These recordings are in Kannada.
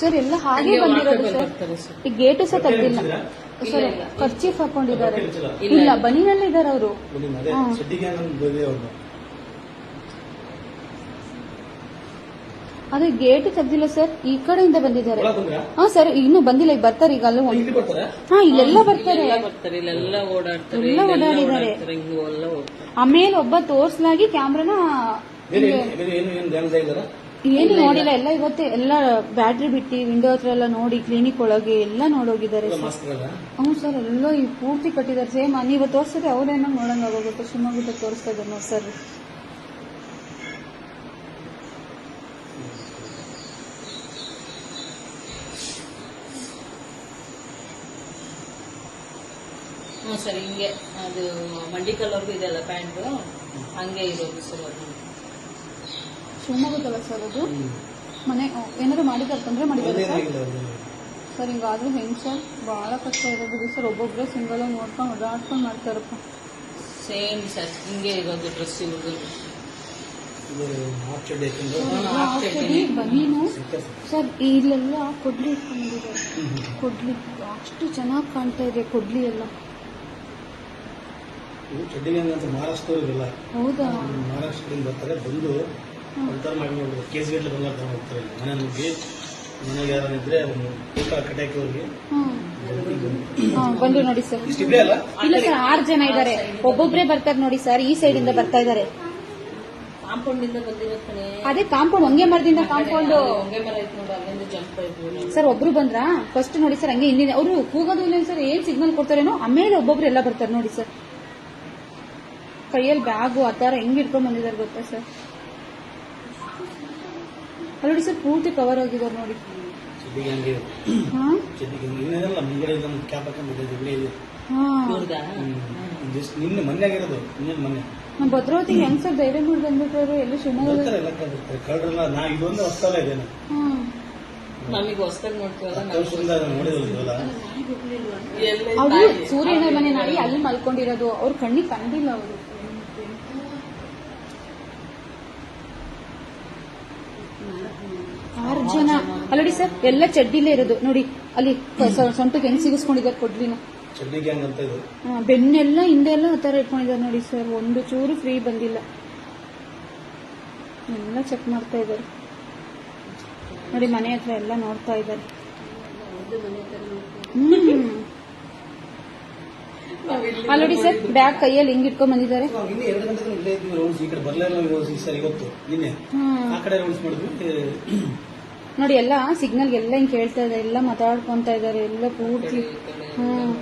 ಸರ್ ಎಲ್ಲ ಹಾಗೆ ಬಂದಿರೋದು ಸರ್. ಈ ಗೇಟು ಸಹ ತೆಗ್ದಿಲ್ಲ. ಸರ್ ಖರ್ಚೀಫ್ ಹಾಕೊಂಡಿದ್ದಾರೆ. ಇಲ್ಲ ಬನಿನಲ್ಲಿ ಇದ್ದಾರೆ ಅವರು. ಅದು ಗೇಟ್ ತೆಗ್ದಿಲ್ಲ ಸರ್. ಈ ಕಡೆಯಿಂದ ಬಂದಿದ್ದಾರೆ. ಹಾ ಸರ್ ಇನ್ನೂ ಬಂದಿಲ್ಲ. ಈಗ ಬರ್ತಾರೆ ಈಗ ಅಲ್ಲೂ. ಹಾ ಇಲ್ಲೆಲ್ಲ ಬರ್ತಾರೆ. ಎಲ್ಲ ಬರ್ತಾರೆ. ಎಲ್ಲ ಓಡಾಡಿದ್ದಾರೆ. ಆಮೇಲೆ ಒಬ್ಬ ತೋರ್ಸಲಾಗಿ ಕ್ಯಾಮ್ರಾನ ಏನು- ನೋಡಿಲ್ಲ. ಎಲ್ಲ ಇವತ್ತೇ ಎಲ್ಲ ಬ್ಯಾಟ್ರಿ ಬಿಟ್ಟು ವಿಂಡೋ ಹತ್ರ ಎಲ್ಲ ನೋಡಿ ಕ್ಲಿನಿಕ್ ಒಳಗೆ ಎಲ್ಲ ನೋಡೋಗಿದ್ದಾರೆ ಹ್ಞೂ ಸರ್ ಎಲ್ಲ ಈ ಪೂರ್ತಿ ಕಟ್ಟಿದ್ದಾರೆ. ಸೇಮ್ ನೀವು ತೋರಿಸಿದ್ರೆ ಅವ್ರೇನೋ ನೋಡಂಗ ಆಗೋಗುತ್ತೆ ಶಿವಮೊಗ್ಗದ ತೋರಿಸ್ತಾ ಇದ್ದಾರೆ ನೋಡಿ ಸರ್. ಹ್ಞೂ ಸರ್ ಹಿಂಗೆ. ಅದು ಮಂಡಿಕಲ್ವರೆಗೂ ಇದೆಲ್ಲ ಪ್ಯಾಂಟು? ಹಂಗೆ ಇರೋದು ಸರ್ ಅದು. ಶಿವಮೊಗ್ಗದಲ್ಲ ಸರ್ ಅದು? ಮನೆ ಏನಾದ್ರು ಮಾಡಿದ್ದಾರೆ ತೊಂದರೆ ಮಾಡಿದ್ದಾರೆ ಸರ್? ಹಿಂಗಾದ್ರೂ ಹೆಂಗ್ ಸರ್? ಬಹಳ ಕಷ್ಟ ಇರೋದು ಸರ್. ಒಬ್ಬೊಬ್ಬರೇ ಸಿಂಗಲ್ ನೋಡ್ಕೊಂಡು ಓಡಾಡ್ಕೊಂಡು ಮಾಡ್ತಾರಪ್ಪ. Same sir. ಹಿಂಗೆ ಇರೋದು ಡ್ರೆಸ್ ಇರೋದು. ಬನೀನು. ಸರ್ ಇಲ್ಲೆಲ್ಲ ಕೊಡ್ಲಿ ಇಟ್ಕೊಂಡಿದ್ದಾರೆ. ಕೊಡ್ಲಿ ಅಷ್ಟು ಚೆನ್ನಾಗಿ ಕಾಣ್ತಾ ಇದೆ ಕೊಡ್ಲಿ ಎಲ್ಲ. ಮಹಾರಾಷ್ಟ್ರದವ್ರಿಗೆಲ್ಲ ಹೌದಾ? ಮಹಾರಾಷ್ಟ್ರದಿಂದ ಬರ್ತಾರೆ. ಬಂದು ಉದ್ಧಾರ ಮಾಡಿ ನೋಡಿದ್ರು ಕೇಸ್ ಗಟ್ಟಲೆ ಬಂಗಾರ ತಗೊಂಡು ಹೋಗ್ತಾರೆ. ಮನೆ ನುಗ್ಗಿ ಮನೆಗೆ ಯಾರನ್ನಿದ್ರೆ ಒಂದು ಊಟ ಕಟ್ಟಾಕಿ ಅವ್ರಿಗೆ? ಹ್ಮ್. ಬಂದ್ರು ನೋಡಿ ಸರ್. ಇಷ್ಟಿದೆ ಅಲ್ಲ? ಇಲ್ಲ ಸರ್ ಆರು ಜನ ಇದ್ದಾರೆ ಒಬ್ಬೊಬ್ರೇ ಬರ್ತಾರೆ ನೋಡಿ ಸರ್ ಈ ಸೈಡ್ ಇಂದ ಬರ್ತಾ ಇದ್ದಾರೆ ಅದೇ ಕಾಂಪೌಂಡ್ ಹೊಂಗೆ ಮರದಿಂದ ಕಾಂಪೌಂಡ್. ಹೊಂಗೆ ಮರ ಐತೆ ನೋಡು ಅಲ್ಲಿಂದ ಜಂಪ್ ಆಯ್ತು ಸರ್ ಒಬ್ರು ಬಂದ್ರಾ? ಫಸ್ಟ್ ನೋಡಿ ಸರ್ ಹಂಗೆ ಹಿಂದಿನ ಅವರು ಕೂಗೋದು ಇಲ್ಲ ಸರ್ ಏನ್ ಸಿಗ್ನಲ್ ಕೊಡ್ತಾರೇನೋ ಆಮೇಲೆ ಒಬ್ಬೊಬ್ರು ಎಲ್ಲ ಬರ್ತಾರೆ ನೋಡಿ ಸರ್. ಕೈಯಲ್ಲಿ ಬ್ಯಾಗು ಆ ಥರ ಹೆಂಗ್ ಇಟ್ಕೊಂಡ್ ಬಂದಿದ್ದಾರೆ ಗೊತ್ತಾ ಸರ್? ನೋಡಿ ಸರ್ ಪೂರ್ತಿ ಕವರ್ ಆಗಿದ್ದಾರೆ ನೋಡಿ. ಭದ್ರಾವತಿ ಭದ್ರಾವತಿಗೆ ಹೆಂಗ್ ಸರ್ ಧೈರ್ಯ ಮಾಡಿ ಬಂದ್ಬಿಟ್ರು ಎಲ್ಲ ಶಿವಮೊಗ್ಗ ನಮಗೆ ಹೊಸ್ದಾಗಿ ನೋಡ್ತೀವಲ್ಲ ಸೂರ್ಯನ ಮನೆ ನಾಯಿ ಅಲ್ಲಿ ಮಲ್ಕೊಂಡಿರೋದು ಅವ್ರ ಕಣ್ಣಿಗೆ ಕಂಡಿಲ್ಲ ಅವರು. ಆರು ಜನ ಅಲ್ಲಡಿ ಸರ್ ಎಲ್ಲ ಚಡ್ಡಿಲೇ ಇರೋದು. ನೋಡಿ ಅಲ್ಲಿ ಸೊಂಟಕ್ಕೆ ಹೆಂಗ್ ಸಿಗಿಸ್ಕೊಂಡಿದ್ದಾರೆ ಕೊಡ್ಲಿನ ಬೆನ್ನೆಲ್ಲ ಹಿಂದೆ ಎಲ್ಲ ಆತರ ಇಟ್ಕೊಂಡಿದ್ದಾರೆ ನೋಡಿ ಸರ್. ಒಂದು ಚೂರು ಫ್ರೀ ಬಂದಿಲ್ಲ. ಎಲ್ಲ ಚೆಕ್ ಮಾಡ್ತಾ ಇದ್ದಾರೆ. ನೋಡಿ ಮನೆ ಹತ್ರ ಎಲ್ಲ ನೋಡ್ತಾ ಇದ್ದಾರೆ. ಆಲ್ರೆಡಿ ಸರ್ ಬ್ಯಾಗ್ ಕೈಯಲ್ಲಿ ಹಿಂಗ್ ಇಟ್ಕೊಂಡ್ ಬಂದಿದ್ದಾರೆ? ಈ ಕಡೆ ಬರಲಿಲ್ಲ ಇವತ್ತು. ನಿನ್ನೆ. ಆ ಕಡೆ ರೌಂಡ್ಸ್ ಮಾಡಿದ್ವಿ. ನೋಡಿ ಎಲ್ಲ ಸಿಗ್ನಲ್ ಎಲ್ಲ ಹಿಂಗ್ ಕೇಳ್ತಾ ಇದೆ ಎಲ್ಲ ಮಾತಾಡ್ಕೊಂತ ಇದ್ದಾರೆ ಎಲ್ಲ ಪೂರ್ತಿ. ಹ್ಮ್.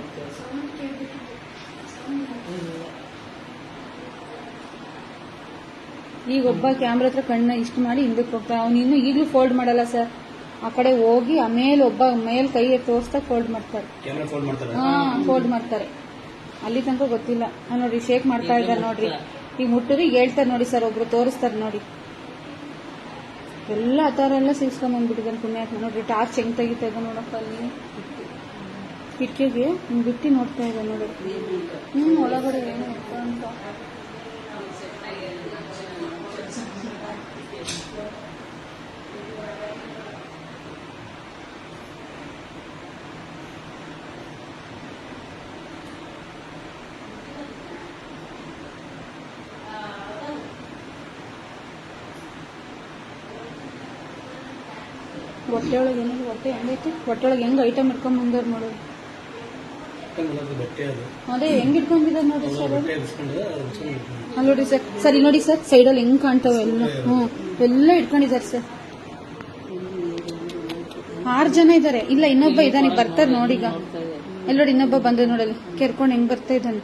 ಈಗ ಒಬ್ಬ ಕ್ಯಾಮ್ರಾ ಹತ್ರ ಕಣ್ಣ ಇಷ್ಟು ಮಾಡಿ ಹಿಂದಕ್ಕೆ ಹೋಗ್ತಾ ಅವ್ನು ಇನ್ನು ಈಗಲೂ ಫೋಲ್ಡ್ ಮಾಡಲ್ಲ ಸರ್ ಆ ಕಡೆ ಹೋಗಿ ಆಮೇಲೆ ಒಬ್ಬ ಮೇಲ್ ಕೈ ತೋರಿಸ್ತಾ ಫೋಲ್ಡ್ ಮಾಡ್ತಾರೆ. ಹಾ ಫೋಲ್ಡ್ ಮಾಡ್ತಾರೆ. ಅಲ್ಲಿ ತನಕ ಗೊತ್ತಿಲ್ಲ. ನೋಡ್ರಿ ಶೇಕ್ ಮಾಡ್ತಾ ಇದ್ದಾರೆ ನೋಡ್ರಿ. ಈಗ ಮುಟ್ಟಿದ್ರೆ ಹೇಳ್ತಾರೆ ನೋಡಿ ಸರ್ ಒಬ್ರು ತೋರಿಸ್ತಾರೆ ನೋಡಿ. ಎಲ್ಲ ಆ ಥರ ಎಲ್ಲ ಸಿಗಿಸ್ಕೊಂಡ್ ಬಂದ್ಬಿಟ್ಟಿದ್ದಾನೆ ಪುಣ್ಯಾತ್ಮ ನೋಡ್ರಿ ಟಾರ್ಚ್ ಹೆಂಗ್ ತೆಗಿತಾ ಇದೆ ನೋಡಪ್ಪ ಅಲ್ಲಿ. ಕಿಟಕಿಗೆ ಬಿಟ್ಟಿ ನೋಡ್ತಾ ಇದೆ ನೋಡಿ. ಹ್ಮ್, ಒಳಗಡೆ ಏನು ಅಂತ ಹೊಟ್ಟೆ ಒಳಗೆ ಏನಿಲ್ಲ ಹೊಟ್ಟೆ ಹೆಂಗೈತಿ? ಹೊಟ್ಟೆ ಒಳಗೆ ಹೆಂಗ್ ಐಟಮ್ ಇಟ್ಕೊಂಡ್ ಬಂದಾರ ಬಟ್ಟೆ ಅದು ಹೆಂಗ್ ಇಟ್ಕೊಂಡಿದ್ದಾರೆ ನೋಡಿ ಸರ್. ಅಲ್ಲಿ ನೋಡಿ ಸರ್, ಸರಿ ನೋಡಿ ಸರ್, ಸೈಡಲ್ಲಿ ಹೆಂಗ್ ಕಾಣ್ತಾವೆ ಎಲ್ಲ. ಹ್ಮ್ ಎಲ್ಲ ಇಟ್ಕೊಂಡಿದ್ದಾರೆ ಸರ್. ಆರು ಜನ ಇದ್ದಾರೆ. ಇಲ್ಲ, ಇನ್ನೊಬ್ಬ ಇದ್ದಾನೆ ಬರ್ತಾರೆ ನೋಡಿ ಈಗ ಎಲ್ಲ ನೋಡಿ, ಇನ್ನೊಬ್ಬ ಬಂದ ನೋಡಲ್ಲಿ. ಕೆರ್ಕೊಂಡು ಹೆಂಗ್ ಬರ್ತಾ ಇದ್ದಾನೆ?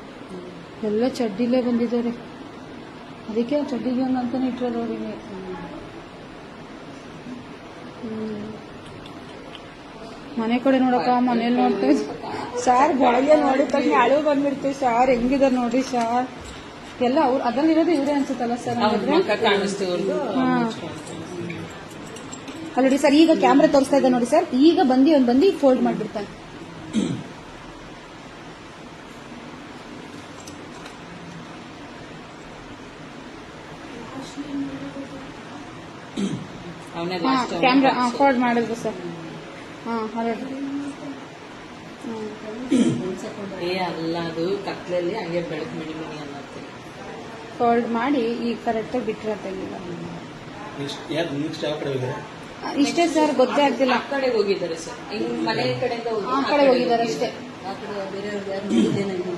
ಎಲ್ಲ ಚಡ್ಡಿಲೇ ಬಂದಿದ್ದಾರೆ. ಅದಕ್ಕೆ ಚಡ್ಡಿಲ್ಲ ಗ್ಯಾಂಗ್ ಅಂತಾನೆ ಇಟ್ಟಿರೋದು ಅವರಿಗೆ ಮನೆ ಕಡೆ ನೋಡಕ್ಕ ಮನೇಲಿ ನೋಡ್ತೇವೆ ಸಾರ್ ಬೆಳಗ್ಗೆ ನೋಡಿದ ತಕ್ಷಣ ಅಳು ಬಂದ್ಬಿಡ್ತೀವಿ ಸಾರ್ ಹೆಂಗಿದಾರೆ ನೋಡಿ ಸಾರ್. ಎಲ್ಲ ಅವ್ರು ಅದರಲ್ಲಿರೋದು ಇವರೇ ಅನ್ಸುತ್ತಲ್ಲ ಸರ್ ಅಲ್ಲ ನೋಡಿ ಸರ್ ಈಗ ಕ್ಯಾಮ್ರಾ ತೋರಿಸ್ತಾ ಇದ್ದ ನೋಡಿ ಸರ್ ಈಗ ಬಂದು ಒಂದ್ ಬಂದು ಫೋಲ್ಡ್ ಮಾಡ್ಬಿಡ್ತಾನೆ. ಲಾಸ್ಟ್ ಕ್ಯಾಮ್ರಾ ಫಾರ್ಡ್ ಫಾರ್ವರ್ಡ್ ಮಾಡಿದ್ರು ಸರ್ ಹಾಂ ಏ ಅಲ್ಲ ಅದು ಕತ್ಲಲ್ಲಿ ಹಂಗೆ ಬೆಳಕು ಮಿಣಿ ಮಿಣಿ ಅನ್ನತ್ತೆ. ಫಾರ್ವರ್ಡ್ ಮಾಡಿ ಈಗ ಕರೆಕ್ಟಾಗಿ ಬಿಟ್ಟಿರತ್ತೆ ಈಗ ಇಷ್ಟೇ ಸರ್ ಗೊತ್ತೇ ಆಗ್ತಿಲ್ಲ. ಆ ಕಡೆ ಹೋಗಿದ್ದಾರೆ ಸರ್ ಹಿಂಗ್ ಮನೆ ಕಡೆಯಿಂದ ಹೋಗಿ ಆ ಕಡೆ ಹೋಗಿದ್ದಾರೆ ಅಷ್ಟೇ. ಆ ಕಡೆ ಬೇರೆಯವ್ರಿಗೆ